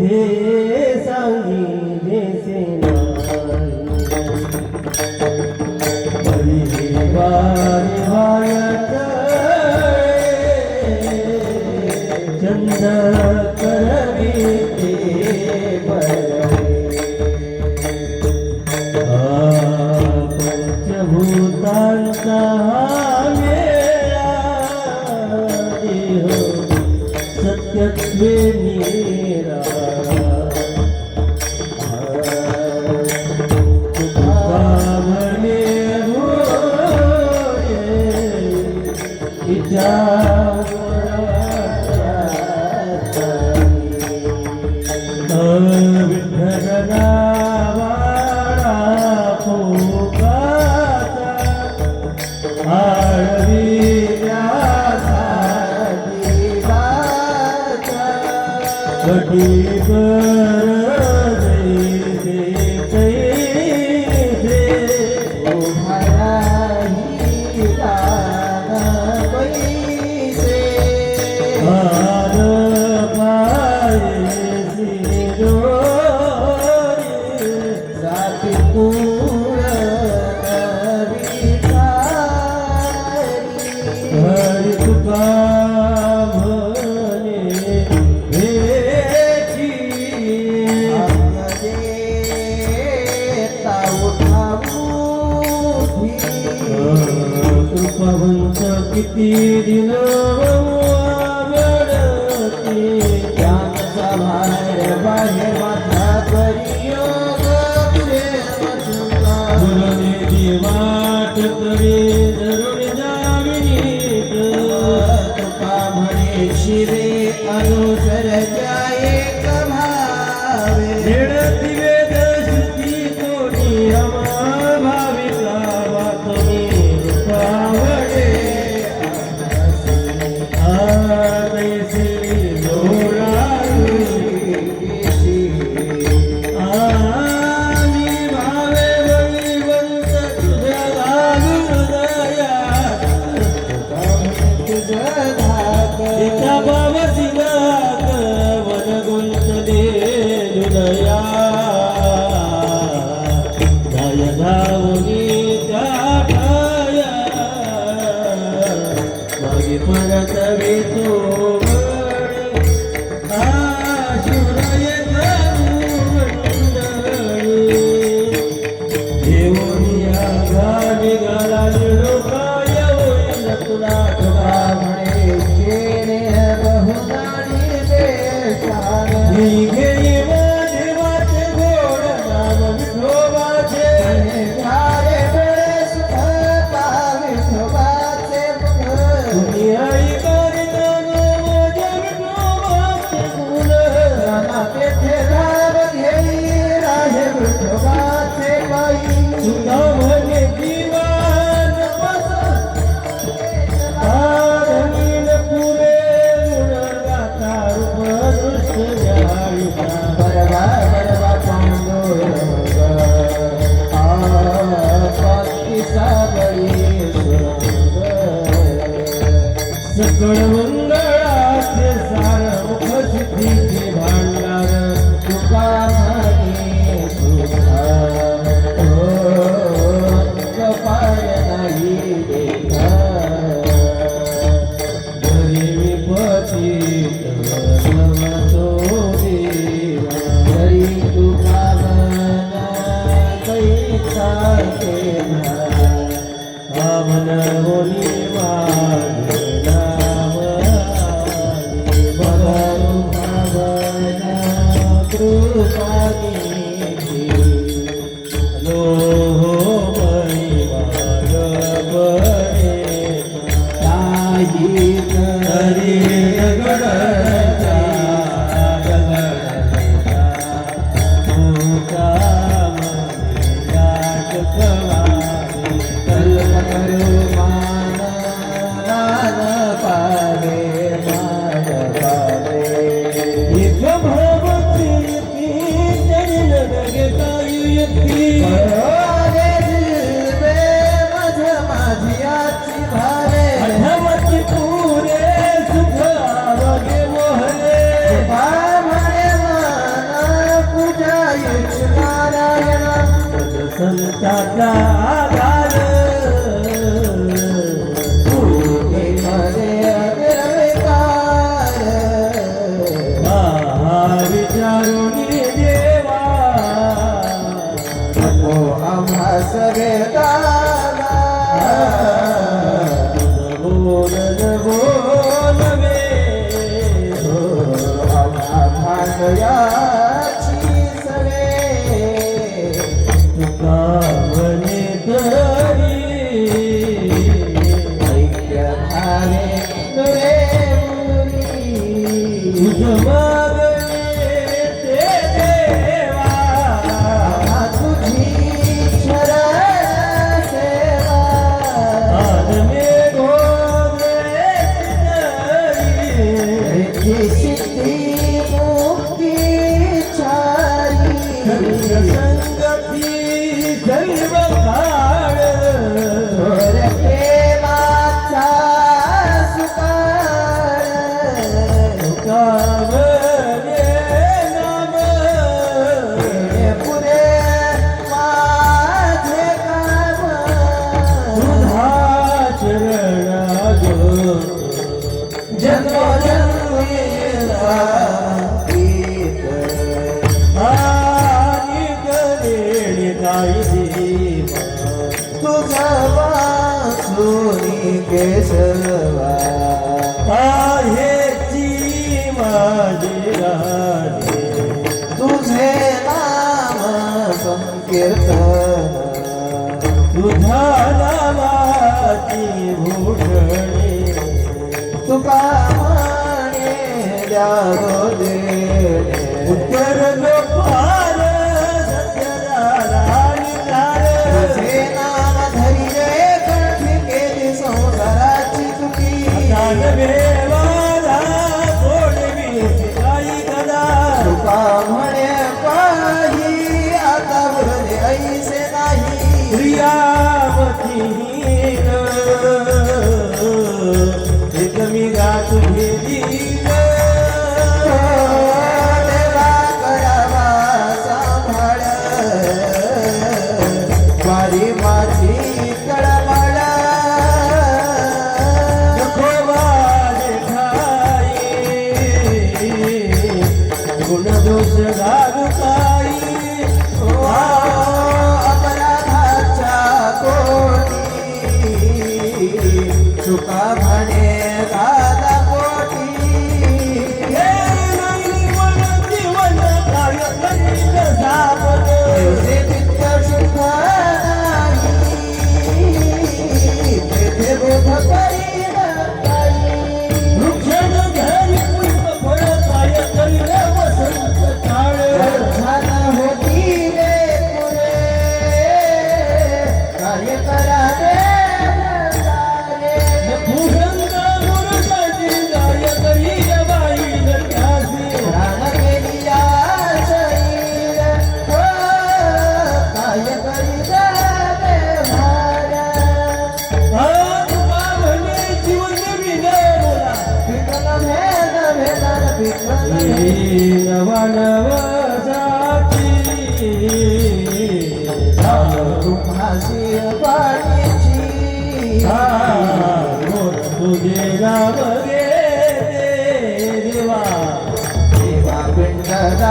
तेथे না हरि तुका म्हणे भेटी कृपवंत किती दिन Thank you. ಗಡವ हरी सुनता सनवा आहे जी माझी राणी. तुझे नाम संकीर्तन. तुझा नामाची भूषणी. तुका माणे द्या दे उत्तर गोपाळ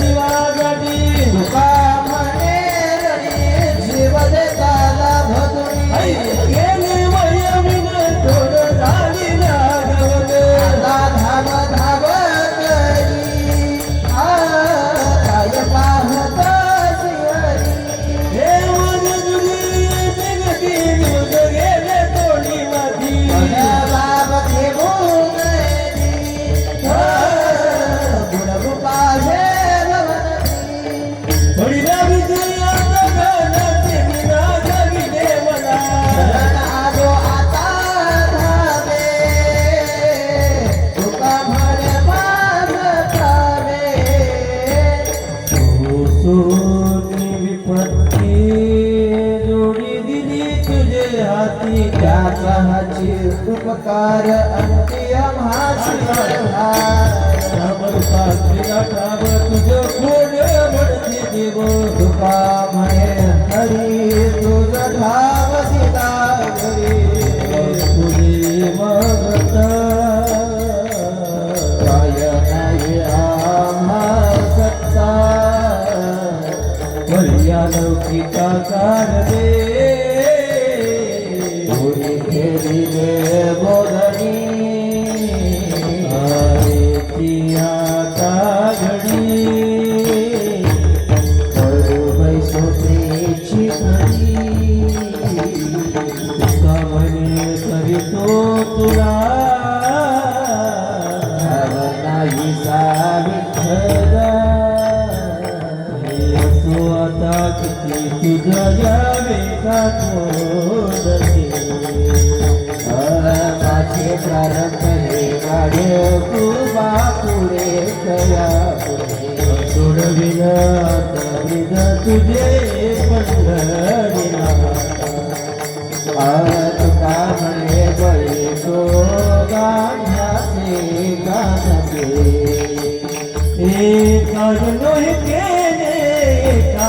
जीवा उपकार अंतिम हाची तुझ कोण म्हणते देव तुका म्हणे हरी तुझ ठाव दिला घरी. तुझे काय नाही आम्हा सत्ता वर्या लौकिका कारणे माझे हे गाडे कृपा पुढे सोडविन आता तुझे पंढरीला तुका म्हणे बळी तो गाण्याचे गाणगे केले एका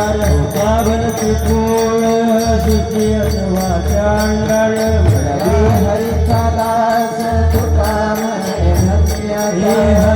नाम उच्चार पावन त्रिकोण अथवा हरिचा दास तुका म्हणे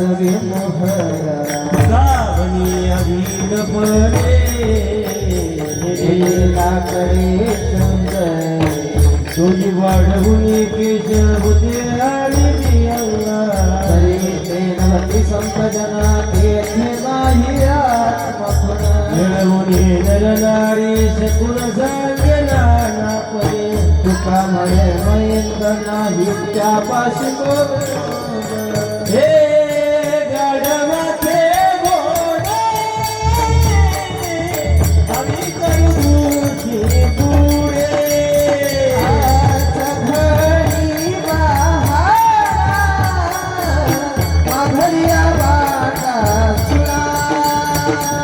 शिवाच मोहरा गावनी अधीन पडे कडे सुंदर तुझी वाढवून केश होते आणि अंगा तरी ते नवती संपजना तेथे नाही आत्मखुण मिळवून नापरे तुका मळे मयंत नाही त्यापाशी हे हे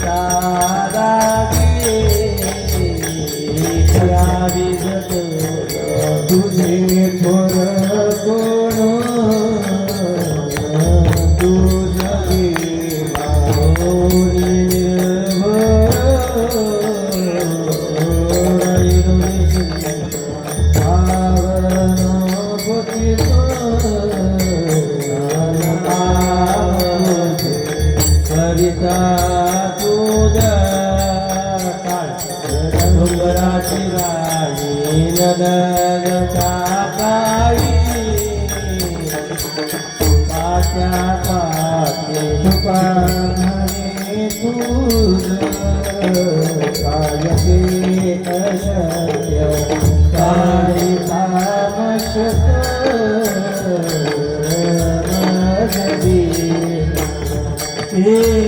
Da da. Yeah.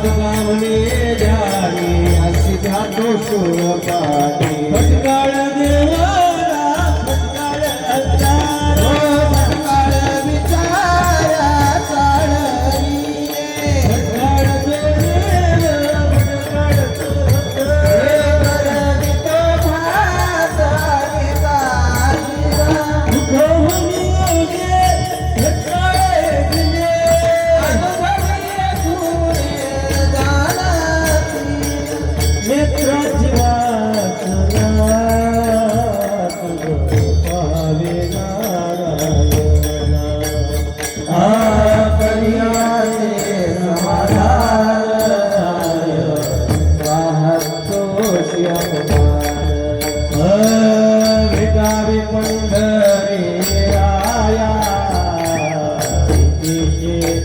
ભટકાવને જાણે આશીર્વાદ દોષો પાડે ભટકા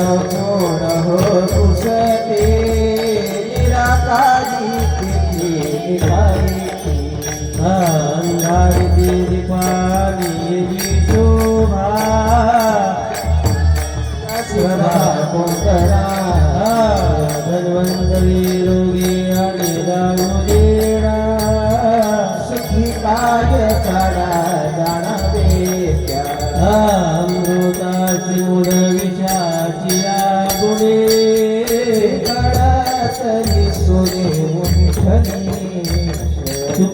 Krishna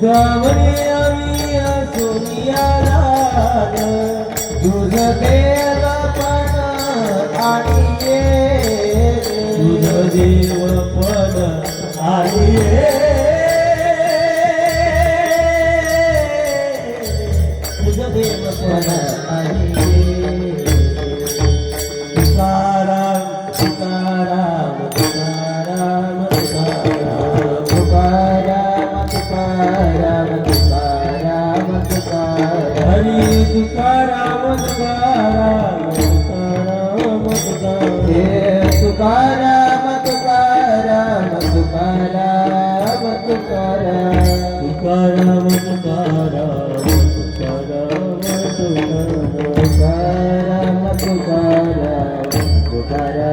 जावणे आम्ही सोनिया लाल तुझ आणि তারা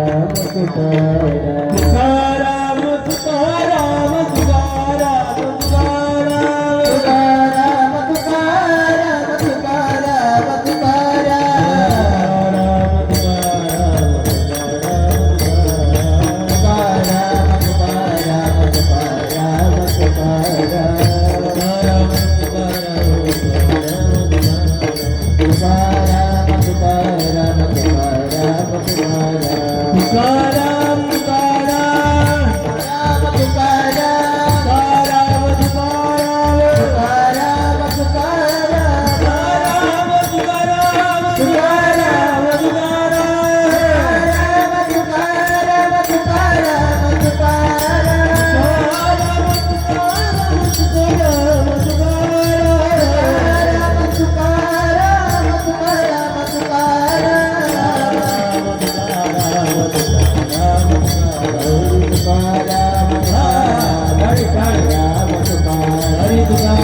Ram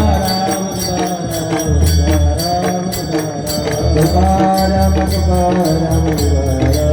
Ram Ram Ram